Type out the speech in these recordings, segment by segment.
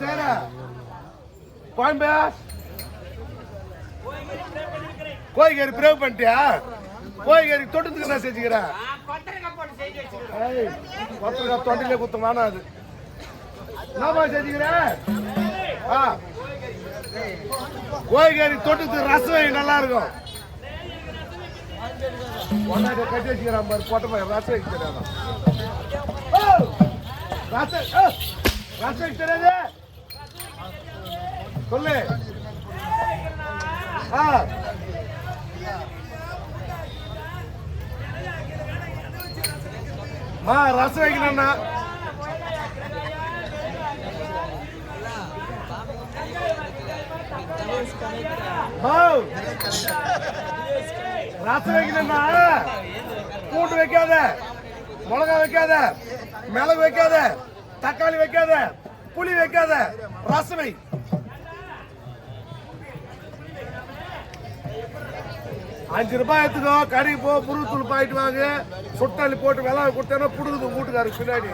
செய்யற கோயம்பே. கோய்கறி பிரேவ் பண்ணிட்டியா? கோய்கறி தொட்டுக்கு என்ன செஞ்சுக்கிறேன் ஏய், கொத்தரக்காய் தொண்டிலே குத்தம் வேணாம் அது. என்னமா செஞ்சுக்கிற? ஆ. கோய்கறி தொட்டுக்கு ரசம் நல்லா இருக்கும். ஒன்னாக்க கட்டி வச்சுக்கிறான் பாரு போட்ட போய் ரசம் வைக்க ரசம் ரசம் வைக்க தெரியாது சொல்லு. ஆ. மா ரசம் வைக்கணும்னா மாவ். ரசம் வைக்கணும்னா பூண்டு வைக்காத. மிளகா வைக்காத. மிளகு வைக்காத. தக்காளி வைக்காத. புளி வைக்காத. ரசம் வை. அஞ்சு ரூபாய் எடுத்துக்கோ கடைக்கு போ புருத்தூள் பாயிட்டு வாங்க. சுட்டாளி போட்டு விலை கொடுத்தேன்னா புடுங்குது வீட்டுக்காருக்கு பின்னாடி.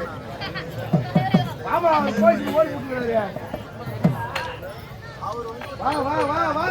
ஆமா போய் போயிட்டு ஓடி விட்டுக்கிறாரு வா வா வா வா.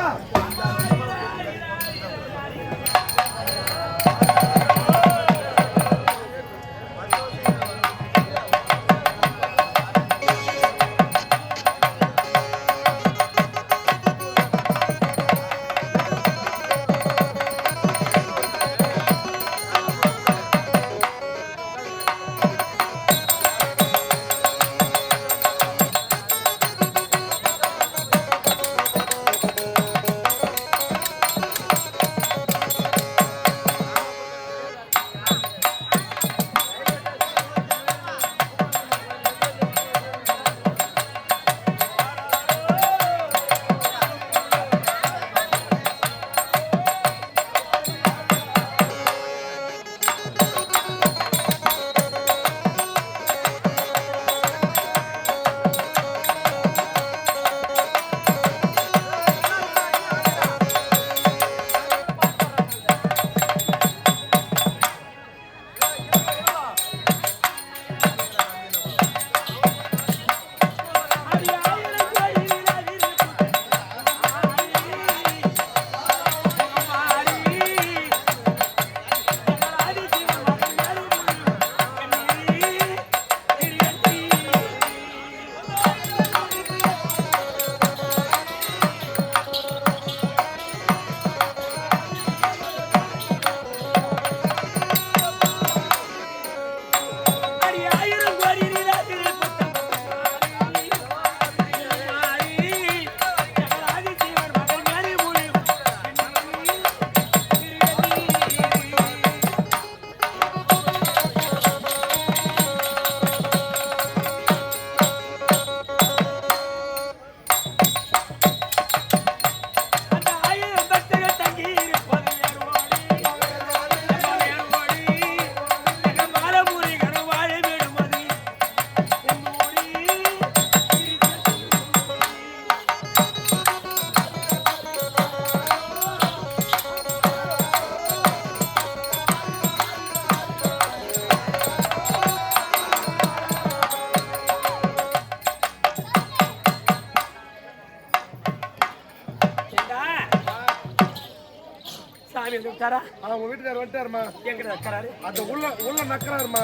சாமி வந்து விட்டாரா அவங்க வீட்டுக்காரர் வந்துட்டாருமா. எங்கிட்ட இருக்கிறாரு அந்த உள்ள உள்ள நக்கறாருமா.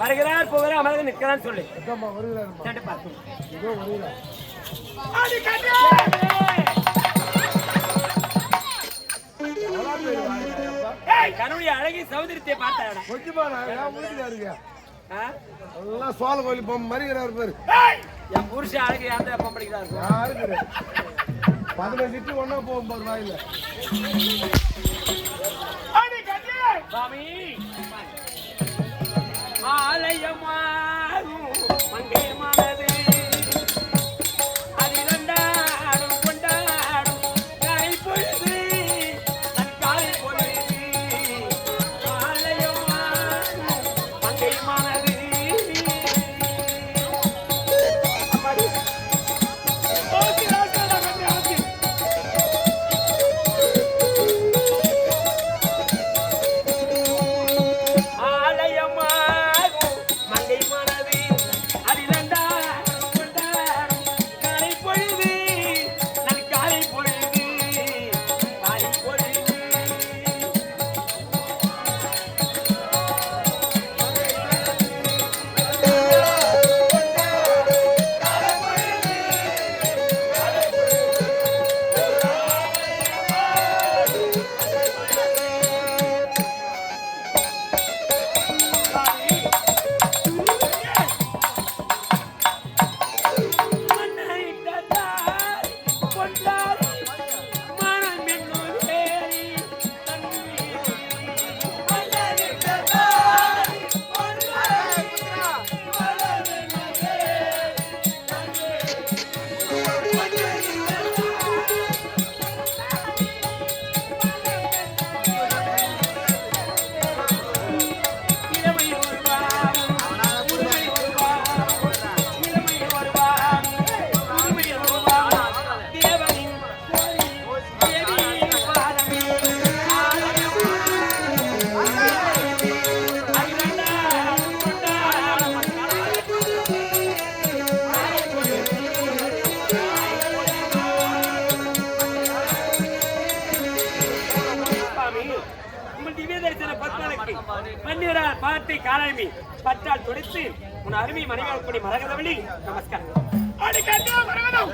வருகிறார் போகிறார் அமர்ந்து நிற்கிறான்னு சொல்லு. பார்த்து இதோ வருகிறார். அது கட்டு! எவ்வளோ பேர் வாங்கினாருப்பா? ஏய், கண்ணுடைய அழகி சௌதரியத்தை பார்த்தாடா. கொஞ்சமா நான் என் வீட்டுக்காருங்க எல்லாம் சோழ கோழி பொம்மை மறிக்கிறாரு பேரு. என் புருஷன் அழகு அந்த பொம்பளைக்கு இருக்கும். யாருக்கு பதினஞ்சு இட்டு ஒன்னா போகும் பாரு வாயில. சாமி. ஆலயமாகும் காற்றால் துடைத்து உன் அருமை மனைவி கூடிய மரகதவழி நமஸ்காரம். அடிக்கட்டும் மரகதம்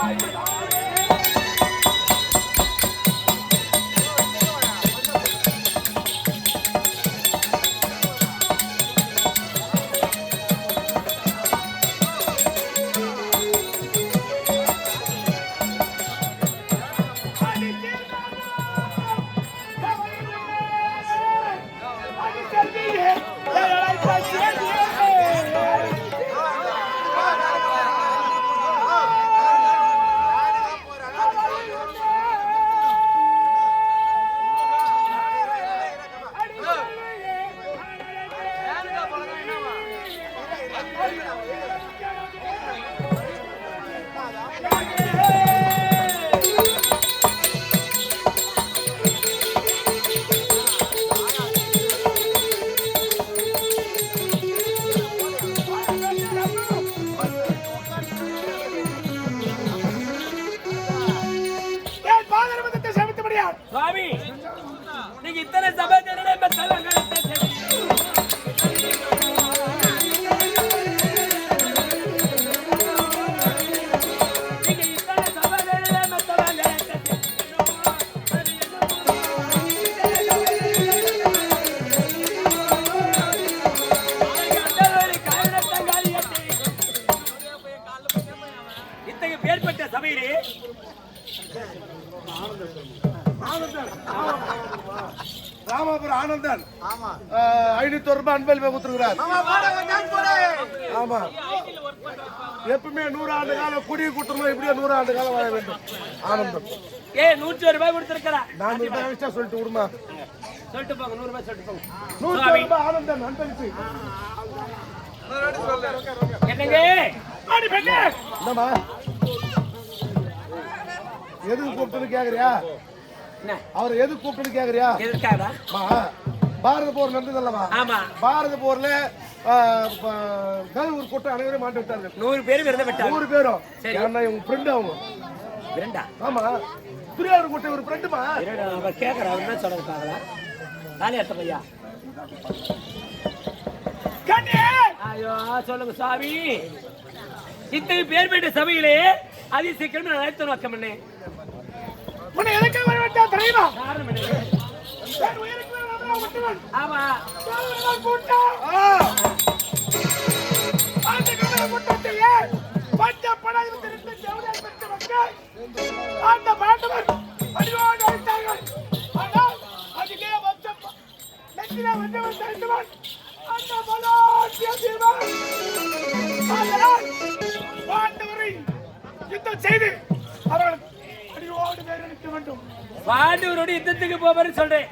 வாய் என் ராமாபுரம் ஆனந்தன் ஐநூத்தி ரூபாய் அன்பல் கொடுத்துருக்கிறார். ஆமா எப்பவுமே நூறு ஆண்டு காலம் குடி கூட்டணும் இப்படியே நூறு ஆண்டு காலம் வாழ வேண்டும். ஆனந்தம். ஏ நூற்றி ரூபாய் கொடுத்திருக்கிறா நான் ரூபாய் எக்ஸ்ட்ரா சொல்லிட்டு விடுமா? சொல்லிட்டு போங்க நூறு ரூபாய் சொல்லிட்டு போங்க. சுவாமி. ரூபாய் ஆனந்தன் அன்பளிப்பு. என்னங்க? எதுக்கு கூப்பிட்டு கேக்குறியா? என்ன? அவர் எதுக்கு கூப்பிட்டு கேக்குறியா? எதுக்காடா பாரத போர் நடந்ததல்லவா ஆமா. பாரத போர்ல ஒரு கூட்டம் அனைவரும் மாட்டு விட்டார்கள். நூறு பேர் விருத விட்டாங்க. நூறு பேரும். ஏன்னா இவங்க ஃப்ரெண்ட் அவங்க. இரண்டா ஆமா. திருவாரூர் கூட்டம் ஒரு ஃப்ரெண்டுமா இரண்டா அவ கேக்குறா அவர் என்ன சொல்றது பாக்கலாம். தாலி அர்த்தம் ஐயா ஐயோ சொல்லுங்க சுவாமி. இத்தனை பேர் பெற்ற சபையிலே அதி சீக்கிரம் நான் அழைத்து நோக்கம் என்ன உன்னை எதுக்கு வர வேண்டிய தெரியுமா? காரணம் என்ன? ஆமா அந்த பாண்டவர் அடியோடு அழைத்தார்கள் ஆனால் அதிலே வச்சம் நெற்றிலே வந்தவன் தெரிந்தவன் அந்த மலாட்டிய தீவன் அதனால் பாண்டவரை யுத்தம் செய்து அவர்கள் அடியோடு வேறணிக்க வேண்டும் பாண்டவரோட யுத்தத்துக்கு போவாரு சொல்றேன்.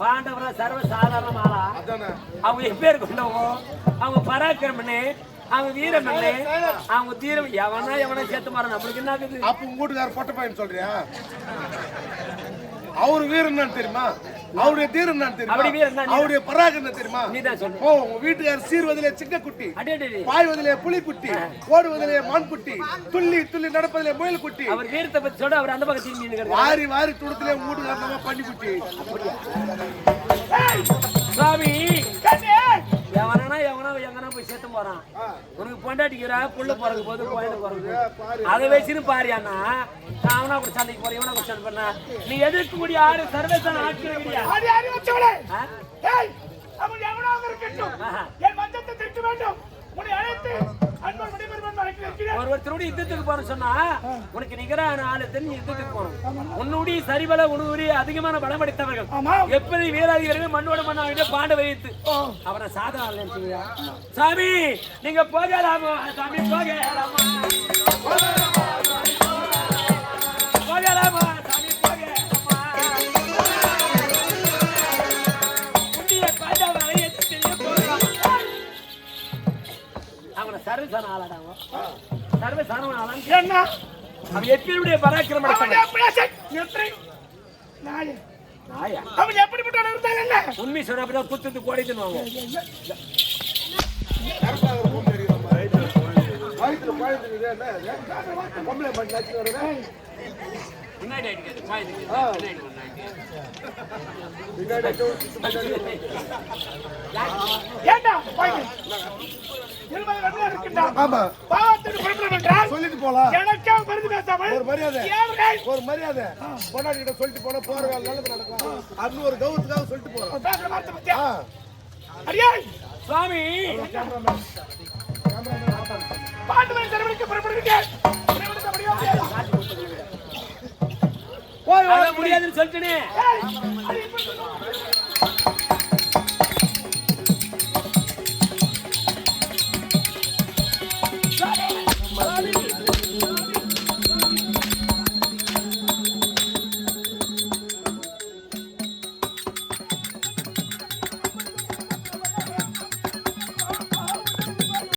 பாண்டவரா சர்வ சாதாரண அதானே. அவங்க எப்பேர் கொண்டவோ அவங்க பராக்கிரமனே அவங்க வீரமண்ணே அவங்க தீரம் எவனா எவனா சேர்த்து மாற நம்மளுக்கு என்ன ஆகுது? அப்ப உங்க வீட்டுக்காரர் பொட்ட பையன் சொல்றியா? அவரு வீரன் தெரியுமா? அவருடைய தீரன் தெரியுமா? அப்படி வீரன் தான் நீ- அவருடைய பராகரம் தெரியுமா? நீதான் சொல்லு. ஓ உங்க வீட்டுக்காரர் சீர்வதிலே அடே, அடே. பாய்வதிலே புலிக்குட்டி ஓடுவதிலே மான்குட்டி துள்ளி துள்ளி நடப்பதிலே முயல் குட்டி அவர் வீரத்தை பத்தி சொல்ற அவர் அந்த பக்கம் திரும்பி. வாரி வாரி துடத்திலே நம்ம பண்ணி குட்டி கண்ணே! எவனா எவனா எங்கனா போய் சேர்த்து போறான். உனக்கு பொண்டாட்டிக்கிறா புள்ள பிறகு போது குழந்தை பிறகு அதை வச்சுன்னு பாரியானா நான் அவனா கூட சண்டைக்கு போறேன் இவனா சண்டை பண்ணா நீ எதிர்க்கக்கூடிய ஆறு சர்வேசான ஆட்கள். என் மஞ்சத்தை திருத்த வேண்டும். உன்னை அழைத்து அன்பர் விடைபெறும் அழைக்கிறேன் ஒரு ஒருத்தரோட யுத்தத்துக்கு போறேன்னு சொன்னா உனக்கு நிகரான ஆளு தெரிஞ்சு யுத்தத்துக்கு போகணும் உன்னுடைய சரிபல உன்னுடைய அதிகமான பலம் படைத்தவர்கள். ஆமா எப்படி வீராதிகாரமே மண்ணோட மண்ணாகிட்ட பாண்ட வைத்து. அவரை நினைச்சீங்க சாமி நீங்க போகலாமா சாமி போகலாமா போகலாமா சர்வசான ஆளாடாங்க சர்வசான ஆளான் என்ன அவன் எப்படியுடைய பராக்கிரம அவன் எப்படி எத்தனை நாயே? ஆயா அவன் எப்படிப்பட்ட இருந்தால் என்ன? உண்மை சொன்ன அப்படிதான் குத்துட்டு கோடித்துன்னு வாங்க என்ன சொல்லிட்டு போலாம். எனக்காக பரிந்து பேசாமல் ஒரு மரியாதை. ஒரு மரியாதை. பொண்டாட்டி கிட்ட சொல்லிட்டு போனா போற வேலை நல்லது நடக்கும். அது ஒரு கௌரவத்துக்காக சொல்லிட்டு போறோம் அடியே சுவாமி. பாட்டு மணி புறப்படுகிறேன் முடியாது போய் முடியாதுன்னு சொல்லிட்டேனே.